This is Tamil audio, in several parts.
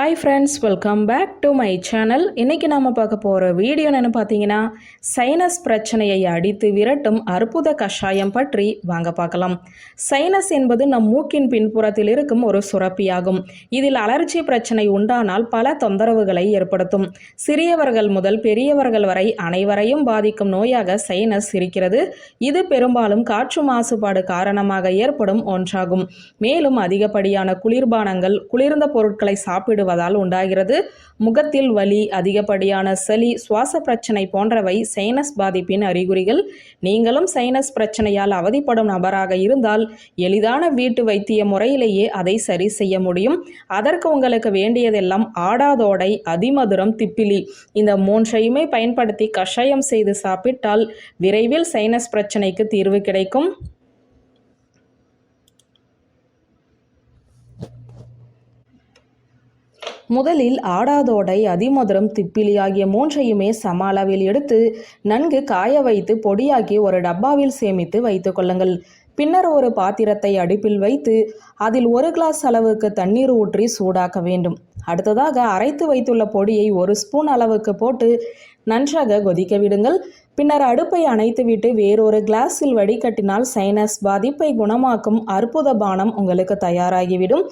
Hi friends welcome back to my channel இன்றைக்கி நாம் பார்க்க போகிற வீடியோ என்னென்னு பார்த்தீங்கன்னா சைனஸ் பிரச்சனையை அடித்து விரட்டும் அற்புத கஷாயம் பற்றி வாங்க பார்க்கலாம். சைனஸ் என்பது நம் மூக்கின் பின்புறத்தில் இருக்கும் ஒரு சுரப்பியாகும். இதில் அலர்ஜி பிரச்சனை உண்டானால் பல தொந்தரவுகளை ஏற்படுத்தும். சிறியவர்கள் முதல் பெரியவர்கள் வரை அனைவரையும் பாதிக்கும் நோயாக சைனஸ் இருக்கிறது. இது பெரும்பாலும் காற்று மாசுபாடு காரணமாக ஏற்படும் ஒன்றாகும். மேலும் அதிகப்படியான குளிர்பானங்கள் குளிர்ந்த பொருட்களை சாப்பிடுவதால் உண்டாகிறது. முகத்தில் வலி அதிகப்படியான சளி சுவாச பிரச்சனை போன்றவை சைனஸ் பாதிப்பின் அறிகுறிகள். நீங்களும் சைனஸ் பிரச்சனையால் அவதிப்படும் நபராக இருந்தால் எளிதான வீட்டு வைத்திய முறையிலேயே அதை சரி செய்ய முடியும். அதற்கு உங்களுக்கு வேண்டியதெல்லாம் ஆடாதோடை அதிமதுரம் திப்பிலி. இந்த மூன்றையுமே பயன்படுத்தி கஷாயம் செய்து சாப்பிட்டால் விரைவில் சைனஸ் பிரச்சனைக்கு தீர்வு கிடைக்கும். முதலில் ஆடாதோடை அதிமதுரம் திப்பிலி ஆகிய மூன்றையுமே சம அளவில் எடுத்து நன்கு காய வைத்து பொடியாக்கி ஒரு டப்பாவில் சேமித்து வைத்துக் கொள்ளுங்கள். பின்னர் ஒரு பாத்திரத்தை அடுப்பில் வைத்து அதில் ஒரு கிளாஸ் அளவுக்கு தண்ணீர் ஊற்றி சூடாக்க வேண்டும். அடுத்ததாக அரைத்து வைத்துள்ள பொடியை ஒரு ஸ்பூன் அளவுக்கு போட்டு நன்றாக கொதிக்க விடுங்கள். பின்னர் அடுப்பை அணைத்துவிட்டு வேறொரு கிளாஸில் வடிகட்டினால் சைனஸ் பாதிப்பை குணமாக்கும் அற்புத பானம் உங்களுக்கு தயாராகிவிடும்.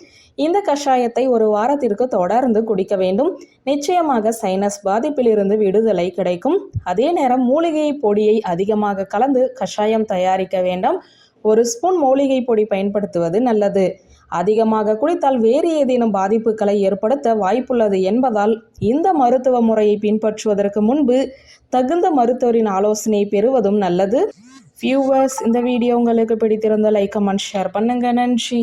இந்த கஷாயத்தை ஒரு வாரத்திற்கு தொடர்ந்து குடிக்க வேண்டும். நிச்சயமாக சைனஸ் பாதிப்பிலிருந்து விடுதலை கிடைக்கும். அதே நேரம் மூலிகை பொடியை அதிகமாக கலந்து கஷாயம் தயாரிக்க வேண்டாம். ஒரு ஸ்பூன் மூலிகை பொடி பயன்படுத்துவது நல்லது. அதிகமாக குடித்தால் வேறு ஏதேனும் பாதிப்புகளை ஏற்படுத்த வாய்ப்புள்ளது என்பதால் இந்த மருத்துவ முறையை பின்பற்றுவதற்கு முன்பு தகுந்த மருத்துவரின் ஆலோசனை பெறுவதும் நல்லது. வியூவர்ஸ் இந்த வீடியோ உங்களுக்கு பிடித்திருந்த லைக் கமெண்ட் ஷேர் பண்ணுங்க. நன்றி.